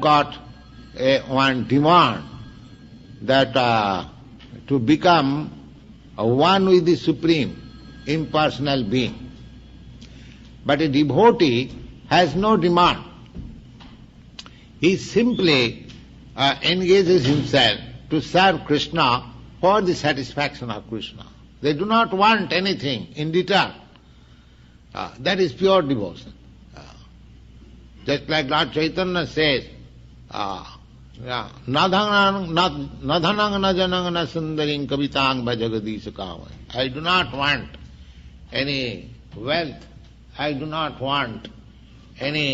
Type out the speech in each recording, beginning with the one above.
got a, one demand that uh, to become one with the Supreme impersonal being. But a devotee has no demand. He simply uh, engages himself to serve Krishna for the satisfaction of Krishna. They do not want anything in return. Uh, that is pure devotion. Uh, just like Lord Chaitanya says, न धनंग न जनंग न सुंदरी कवितांग भ जगदीश काम I do not want any wealth I do not want any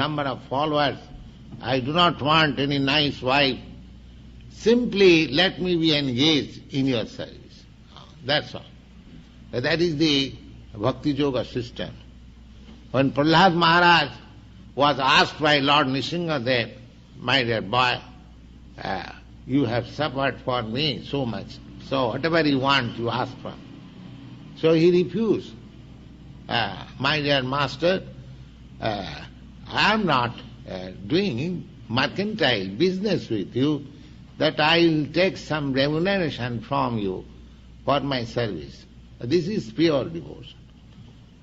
number of followers I do not want any nice wife simply let me be engage in your service that's all that is the bhakti yoga system one Prahlad Maharaj was asked by Lord Nishingadev, my dear boy, uh, you have suffered for me so much, so whatever you want, you ask for. So he refused. Uh, my dear master, uh, I am not uh, doing mercantile business with you, that I will take some remuneration from you for my service. This is pure devotion.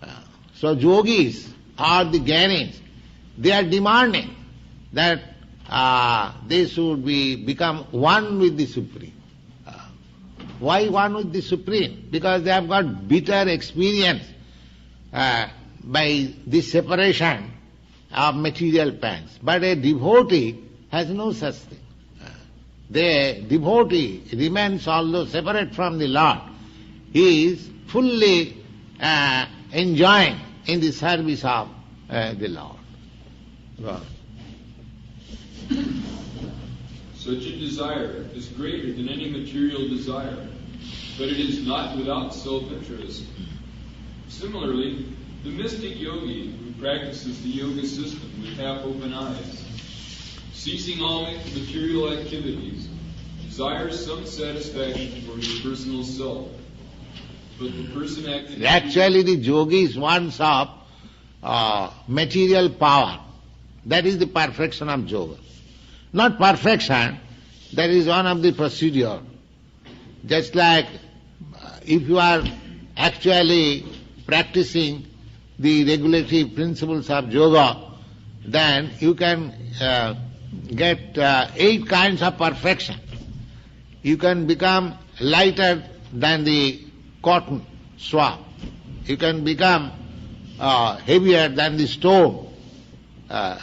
Uh, so yogis are the gyanis, they are demanding that uh, they should be become one with the Supreme. Uh, why one with the Supreme? Because they have got bitter experience uh, by the separation of material pangs. But a devotee has no such thing. Uh, The devotee remains although separate from the Lord. He is fully uh, enjoying in the service of uh, the Lord. Lord. Such a desire is greater than any material desire, but it is not without self-interest. Similarly, the mystic yogi who practices the yoga system with half-open eyes, ceasing all material activities, desires some satisfaction for his personal self. But the person acting Actually, the yogi yogis wants of uh, material power. That is the perfection of yoga. Not perfection, that is one of the procedure. Just like uh, if you are actually practicing the regulatory principles of yoga, then you can uh, get uh, eight kinds of perfection. You can become lighter than the cotton swab. You can become uh, heavier than the stone. Uh,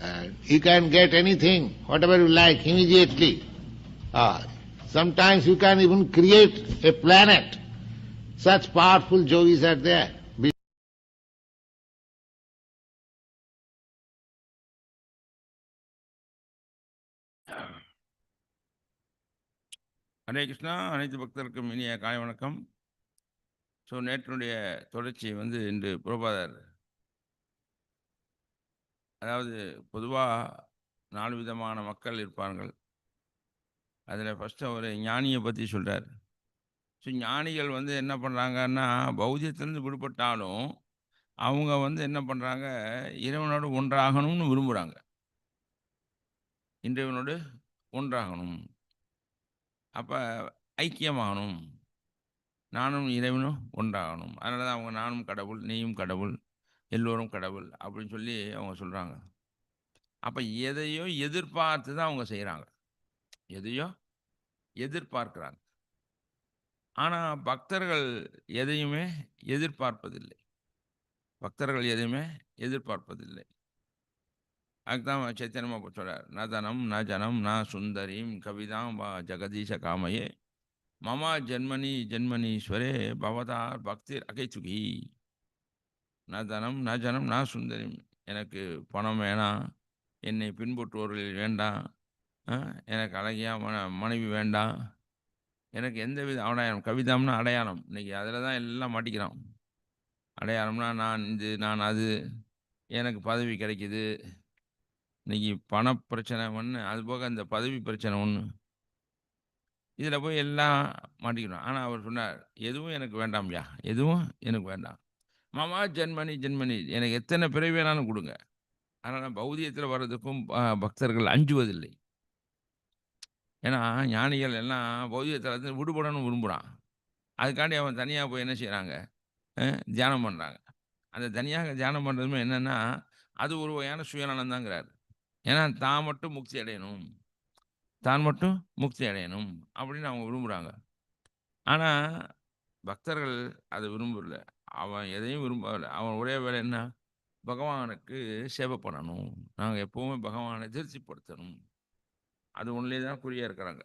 and you can get anything, whatever you like, immediately. Uh, sometimes you can even create a planet. Such powerful yogis are there. Be- Hare Krishna அனைத்து பக்தருக்கும் இனிய காலை வணக்கம் so நேற்றினுடைய தொடர்ச்சி வந்து இன்று புரபாதர் அதாவது பொதுவாக நாலு விதமான மக்கள் இருப்பார்கள். அதில் ஃபஸ்ட்டு அவர் ஞானியை பற்றி சொல்கிறார் ஸோ ஞானிகள் வந்து என்ன பண்ணுறாங்கன்னா பௌத்தியத்திலேருந்து விடுபட்டாலும் அவங்க வந்து என்ன பண்ணுறாங்க இறைவனோடு ஒன்றாகணும்னு விரும்புகிறாங்க இறைவனோடு ஒன்றாகணும். அப்போ ஐக்கியமாகணும். நானும் இறைவனும் ஒன்றாகணும். அதனால தான் அவங்க நானும் கடவுள் நீயும் கடவுள் எல்லோரும் கடவுள் அப்படின்னு சொல்லி அவங்க சொல்கிறாங்க அப்போ எதையோ எதிர்பார்த்து தான் அவங்க செய்கிறாங்க எதையோ எதிர்பார்க்குறாங்க. ஆனால் பக்தர்கள் எதையுமே எதிர்பார்ப்பதில்லை. பக்தர்கள் எதையுமே எதிர்பார்ப்பதில்லை. அதுதான் சைத்தன்யமாக சொல்கிறார் ந தனம் ந ஜனம் ந சுந்தரீம் கவிதாம் வா ஜெகதீஷ காமையே மமா ஜென்மனி ஜென்மனீஸ்வரே பவதார் பக்திர் அகைச்சுகி நான் தனம் நான் ஜனம் நான் சுந்தரிம். எனக்கு பணம் வேணாம் என்னை பின்பற்றுவோர்கள் வேண்டாம் எனக்கு அழகியா மன மனைவி வேண்டாம் எனக்கு எந்த வித அடையாளம் கவிதாம்னா அடையாளம். இன்னைக்கு அதில் தான் எல்லாம் மாட்டிக்கிறான். அடையாளம்னா நான் இது நான் அது. எனக்கு பதவி கிடைக்குது. இன்னைக்கு பணப்பிரச்சனை ஒன்று அது போக பதவி பிரச்சனை ஒன்று இதில் போய் எல்லாம் மாட்டிக்கிறோம் ஆனால் அவர் சொன்னார் எதுவும் எனக்கு வேண்டாம்யா எதுவும் எனக்கு வேண்டாம். மாமா ஜென்மனி ஜென்மனி எனக்கு எத்தனை பிறவி வேணாலும் கொடுங்க. அதனால் பௌதியத்தில் வர்றதுக்கும் பக்தர்கள் அஞ்சுவதில்லை. ஏன்னா ஞானிகள் எல்லாம் பௌதியத்தில் இருந்து விடுபடணும்னு விரும்புகிறான் அதுக்காண்டி அவன் தனியாக போய் என்ன செய்கிறாங்க தியானம் பண்ணுறாங்க அந்த தனியாக தியானம் பண்ணுறதுமே என்னென்னா அது ஒரு வகையான சுயநலந்தாங்கிறார் ஏன்னா தான் மட்டும் முக்தி அடையணும். தான் மட்டும் முக்தி அடையணும் அப்படின்னு அவங்க விரும்புகிறாங்க ஆனால் பக்தர்கள் அதை விரும்பல அவன் எதையும் விரும்பல அவன் ஒரே வேலை என்ன? பகவானுக்கு சேவை பண்ணணும். நாங்கள் எப்போவுமே பகவானை திருப்திப்படுத்தணும். அது ஒன்றிலே தான் குறியாக இருக்கிறாங்க.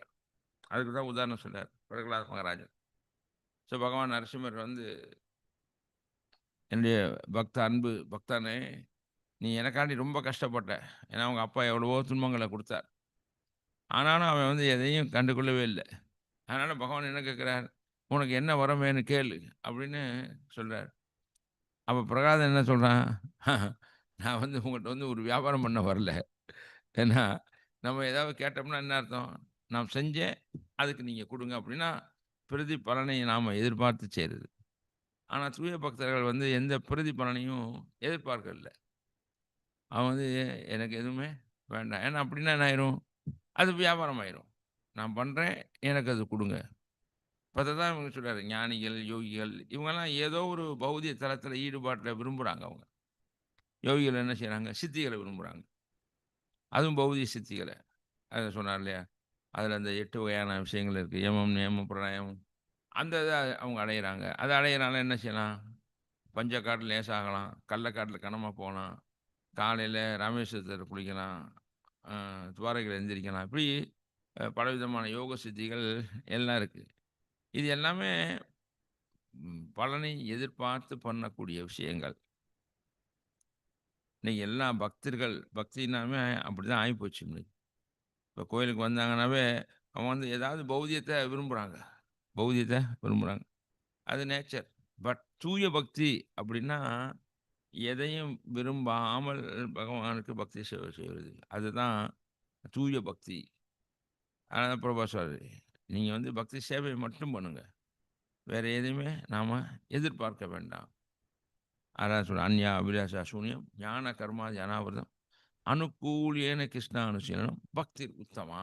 அதுக்கு தான் உதாரணம் சொன்னார் பிரகலாத் மகாராஜன். ஸோ பகவான் நரசிம்மர் வந்து என்னுடைய பக்த அன்பு பக்தானே நீ எனக்காண்டி ரொம்ப கஷ்டப்பட்ட. ஏன்னா அவங்க அப்பா எவ்வளவோ துன்பங்களை கொடுத்தார். ஆனாலும் அவன் வந்து எதையும் கண்டுகொள்ளவே இல்லை. அதனால் பகவான் என்ன கேட்குறார்? உனக்கு என்ன வரம் வேணும் கேளு அப்படின்னு சொல்கிறார் அப்போ பிரகாதம் என்ன சொல்கிறான் நான் வந்து உங்கள்கிட்ட வந்து ஒரு வியாபாரம் பண்ண வரல. ஏன்னா நம்ம ஏதாவது கேட்டோம்னா என்ன அர்த்தம்? நான் செஞ்சேன் அதுக்கு நீங்கள் கொடுங்க அப்படின்னா பிரதி பலனை நாம் எதிர்பார்த்து செய்கிறது ஆனால் தூய பக்தர்கள் வந்து எந்த பிரதி பலனையும் எதிர்பார்க்கல அவன் வந்து எனக்கு எதுவுமே வேண்டாம். ஏன்னா அப்படின்னா என்ன ஆயிரும்? அது வியாபாரம் ஆயிரும். நான் பண்ணுறேன் எனக்கு அது கொடுங்க. இப்போ தான் இவங்க சொல்கிறாரு ஞானிகள் யோகிகள் இவங்கெல்லாம் ஏதோ ஒரு பௌதிய தளத்தில் ஈடுபாட்டில் விரும்புகிறாங்க அவங்க. யோகிகள் என்ன செய்கிறாங்க சித்திகளை விரும்புகிறாங்க அதுவும் பௌதிய சித்திகளை. அதை சொன்னார் இல்லையா? அதில் அந்த எட்டு வகையான விஷயங்கள் இருக்குது யமம் நியமம் பிரணாயம். அந்த இதை அவங்க அடையிறாங்க. அதை அடையிறனால என்ன செய்யலாம்? பஞ்சக்காட்டில் லேசாகலாம். கள்ளக்காட்டில் கனமாக போகலாம். காலையில் ராமேஸ்வரத்தில் குளிக்கலாம். துவாரைகள் எழுந்திரிக்கலாம் எந்திரிக்கலாம். இப்படி பலவிதமான யோக சித்திகள் எல்லாம் இருக்குது இது எல்லாமே பலனை எதிர்பார்த்து பண்ணக்கூடிய விஷயங்கள். இன்னைக்கு எல்லா பக்தர்கள் பக்தினாமே அப்படி தான் ஆகிப்போச்சு இன்னைக்கு. இப்போ கோயிலுக்கு வந்தாங்கன்னாவே அவங்க வந்து ஏதாவது பௌதியத்தை விரும்புகிறாங்க பௌதியத்தை விரும்புகிறாங்க அது நேச்சர். பட் தூய பக்தி அப்படின்னா எதையும் விரும்பாமல் பகவானுக்கு பக்தி சேவை செய்வது அதுதான் தூய பக்தி. அதனால் பிரபா சொல்றாரு நீங்கள் வந்து பக்தி சேவை மட்டும் பண்ணுங்க. வேறு எதுவுமே நாம் எதிர்பார்க்க வேண்டாம். அதான் சொல்ல அந்யா அபிலாஷா சூன்யம் ஞான கர்மா ஜனாவிரதம் அனுகூலியன கிருஷ்ண அனுசீலனம் பக்தி உத்தமா.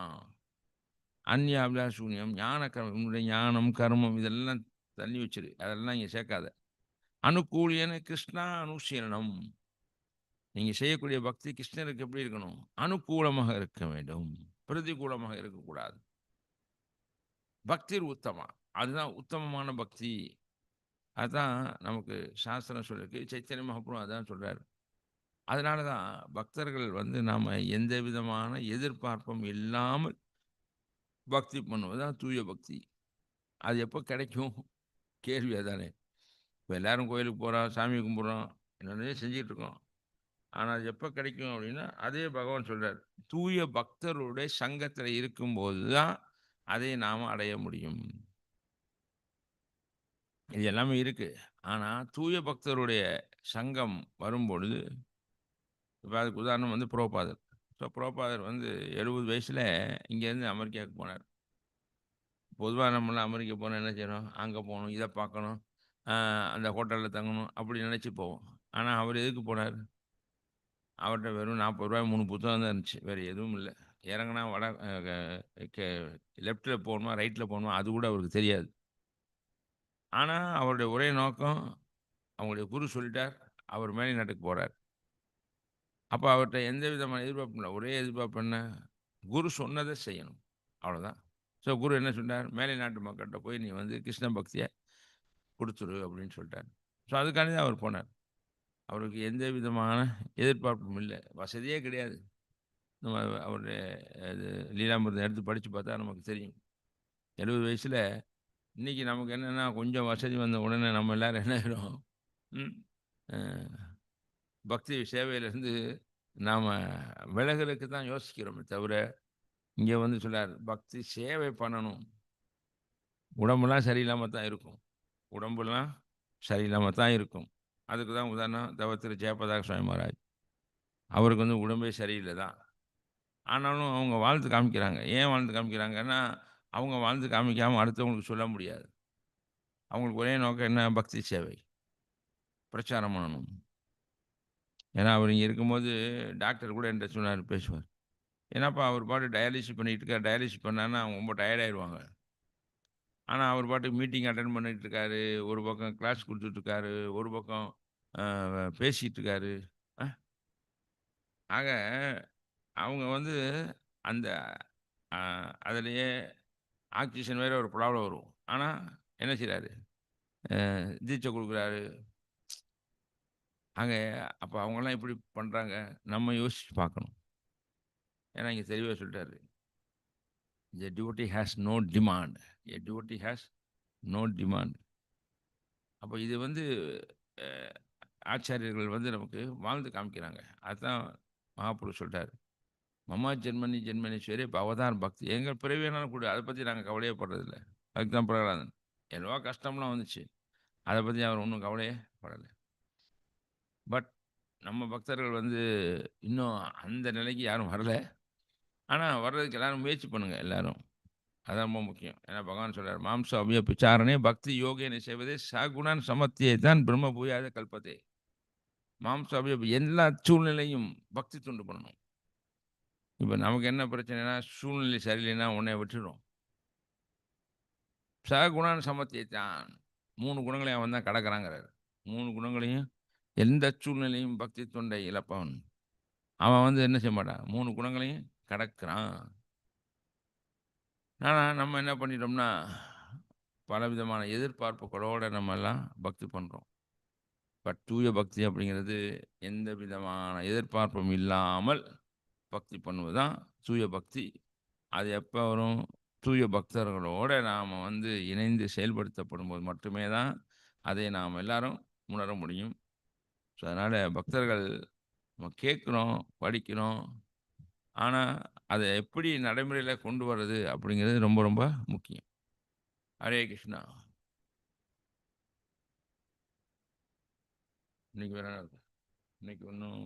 அந்யா அபிலாஷ சூன்யம் ஞான கர்மம் உன்னுடைய ஞானம் கர்மம் இதெல்லாம் தள்ளி வச்சிரு. அதெல்லாம் இங்கே சேர்க்காத. அனுகூலியன கிருஷ்ணா அனுசீலனம். நீங்கள் செய்யக்கூடிய பக்தி கிருஷ்ணருக்கு எப்படி இருக்கணும்? அனுகூலமாக இருக்க வேண்டும். பிரதிகூலமாக இருக்கக்கூடாது. பக்திர் உத்தமா. அதுதான் உத்தமமான பக்தி. அதுதான் நமக்கு சாஸ்திரம் சொல்லிருக்கு. சைத்தன்ய மகாபுரம் அதான் சொல்கிறார் அதனால தான் பக்தர்கள் வந்து நாம் எந்த விதமான எதிர்பார்ப்பும் இல்லாமல் பக்தி பண்ணுவது தான் தூய பக்தி. அது எப்போ கிடைக்கும்? கேள்வி அதானே. இப்போ எல்லாரும் கோயிலுக்கு போகிறோம் சாமி கும்பிட்றோம் என்னென்னே செஞ்சிகிட்டு இருக்கோம் ஆனால் அது எப்போ கிடைக்கும் அப்படின்னா அதே பகவான் சொல்கிறார் தூய பக்தருடைய சங்கத்தில் இருக்கும்போது தான் அதை நாம் அடைய முடியும். இது எல்லாமே இருக்கு. ஆனால் தூய பக்தருடைய சங்கம் வரும்பொழுது இப்போ அதுக்கு உதாரணம் வந்து புரோபாதர். ஸோ புரோபாதர் வந்து எழுபது வயசில் இங்கேருந்து அமெரிக்காவுக்கு போனார். பொதுவாக நம்மளாம் அமெரிக்கா போனால் என்ன செய்யணும்? அங்கே போகணும் இதை பார்க்கணும் அந்த ஹோட்டலில் தங்கணும் அப்படி நினச்சி போவோம். ஆனால் அவர் எதுக்கு போனார்? அவர்கிட்ட வெறும் நாற்பது ரூபாய் மூணு புத்தகம் தான் இருந்துச்சு. வேறு எதுவும் இல்லை. இறங்கினா வட லெஃப்ட்டில் போகணுமா ரைட்டில் போகணுமா அது கூட அவருக்கு தெரியாது. ஆனால் அவருடைய ஒரே நோக்கம் அவங்களுடைய குரு சொல்லிட்டார் அவர் மேலே நாட்டுக்கு போகிறார் அப்போ அவர்கிட்ட எந்த விதமான எதிர்பார்ப்பும் இல்லை. ஒரே எதிர்பார்ப்பு என்ன? குரு சொன்னதை செய்யணும். அவ்வளோதான் ஸோ குரு என்ன சொன்னார்? மேலை நாட்டு மக்கள்கிட்ட போய் நீ வந்து கிருஷ்ண பக்தியை கொடுத்துரு அப்படின்னு சொல்லிட்டார். ஸோ அதுக்காண்டி தான் அவர் போனார். அவருக்கு எந்த விதமான எதிர்பார்ப்பும் இல்லை. வசதியே கிடையாது. நம்ம அவருடைய இது லீலாமிரதம் எடுத்து படித்து பார்த்தா நமக்கு தெரியும். எழுபது வயசில் இன்றைக்கி நமக்கு என்னென்னா கொஞ்சம் வசதி வந்த உடனே நம்ம எல்லாரும் என்ன ஆகிடும் பக்தி சேவையிலேருந்து நாம் விலகலுக்கு தான் யோசிக்கிறோமே தவிர இங்கே வந்து சொல்லார் பக்தி சேவை பண்ணணும். உடம்புலாம் சரியில்லாமல் தான் இருக்கும். உடம்புலாம் சரியில்லாமல் தான் இருக்கும். அதுக்கு தான் உதாரணம் தவத்திரு ஜெயபதாக சுவாமி மகாராஜ் அவருக்கு வந்து உடம்பே சரியில்லை தான். ஆனாலும் அவங்க வாழ்ந்து காமிக்கிறாங்க. ஏன் வாழ்ந்து காமிக்கிறாங்கன்னா அவங்க வாழ்ந்து காமிக்காமல் அடுத்தவங்களுக்கு சொல்ல முடியாது. அவங்களுக்கு ஒரே நோக்கம் என்ன? பக்தி சேவை. பிரச்சாரம் பண்ணணும். ஏன்னா அவர் இங்கே இருக்கும்போது டாக்டர் கூட என்கிட்ட சொன்னார் பேசுவார். ஏன்னாப்பா அவர் பாட்டு டயாலிசிஸ் பண்ணிட்டு இருக்கார். டயாலிசிஸ் பண்ணான்னா அவங்க ரொம்ப டயர்டாயிடுவாங்க ஆனால் அவர் பாட்டுக்கு மீட்டிங் அட்டன் பண்ணிட்டு இருக்காரு. ஒரு பக்கம் கிளாஸ் கொடுத்துட்ருக்காரு ஒரு பக்கம் பேசிகிட்டு பேசிட்டு இருக்காரு. அஹ். ஆக அவங்க வந்து அந்த அதுலேயே ஆக்சிஜன் வேறு ஒரு ப்ராப்ளம் வரும். ஆனால் என்ன செய்கிறாரு தீட்சை கொடுக்குறாரு. அங்கே அப்போ அவங்கெல்லாம் எப்படி பண்ணுறாங்க நம்ம யோசிச்சு பார்க்கணும். ஏன்னா இங்கே தெளிவாக சொல்லிட்டாரு. The devotee has no demand a devotee has no demand அப்போ இது வந்து ஆச்சாரியர்கள் வந்து நமக்கு வாழ்ந்து காமிக்கிறாங்க. அதுதான் மகாபுருஷ் சொல்கிறார் மம்மா ஜென்மனி ஜென்மனீஸ்வரி பவதான் பக்தி. எங்கள் பிறவியானாலும் கூட அதை பற்றி நாங்கள் கவலையே படுறதில்ல. அதுக்கு தான் பிரகலாதன். எவ்வளோ கஷ்டம்லாம் வந்துச்சு. அதை பற்றி அவர் ஒன்றும் கவலையே படலை. பட் நம்ம பக்தர்கள் வந்து இன்னும் அந்த நிலைக்கு யாரும் வரல. ஆனால் வர்றதுக்கு எல்லாரும் முயற்சி பண்ணுங்கள் எல்லாரும். அதான் ரொம்ப முக்கியம். ஏன்னா பகவான் சொல்கிறார் மாம்ச அபிய பிச்சாரணை பக்தி யோகேன செய்வதே சகுணான் சமத்தியை தான் பிரம்ம பூயாத கல்பத்தை. மாம்ச அபிய எல்லா சூழ்நிலையும் பக்தி துண்டு பண்ணணும். இப்போ நமக்கு என்ன பிரச்சனைனா சூழ்நிலை சரியில்லைன்னா உன்னை விட்டுடும் சகுணான் சமத்தியத்தான் மூணு குணங்களையும் அவன் தான் கடக்கிறாங்கிறார். மூணு குணங்களையும் எந்த சூழ்நிலையும் பக்தி தொண்டை இழப்பவன். அவன் வந்து என்ன செய்ய மாட்டான்? மூணு குணங்களையும் கடக்கிறான். ஆனால் நம்ம என்ன பண்ணிட்டோம்னா பலவிதமான எதிர்பார்ப்புகளோடு நம்ம எல்லாம் பக்தி பண்ணுறோம் பட் தூய பக்தி அப்படிங்கிறது எந்த விதமான எதிர்பார்ப்பும் இல்லாமல் பக்தி பண்ணுவது தான் தூய பக்தி. அது எப்போ வரும்? தூய பக்தர்களோடு நாம் வந்து இணைந்து செயல்படுத்தப்படும் போது மட்டுமே தான் அதை நாம் எல்லாரும் உணர முடியும். ஸோ அதனால் பக்தர்கள் நம்ம கேட்குறோம் படிக்கிறோம். ஆனால் அதை எப்படி நடைமுறையில் கொண்டு வர்றது அப்படிங்கிறது ரொம்ப ரொம்ப முக்கியம். ஹரே கிருஷ்ணா. இன்னைக்கு வேற இன்னைக்கு ஒன்றும்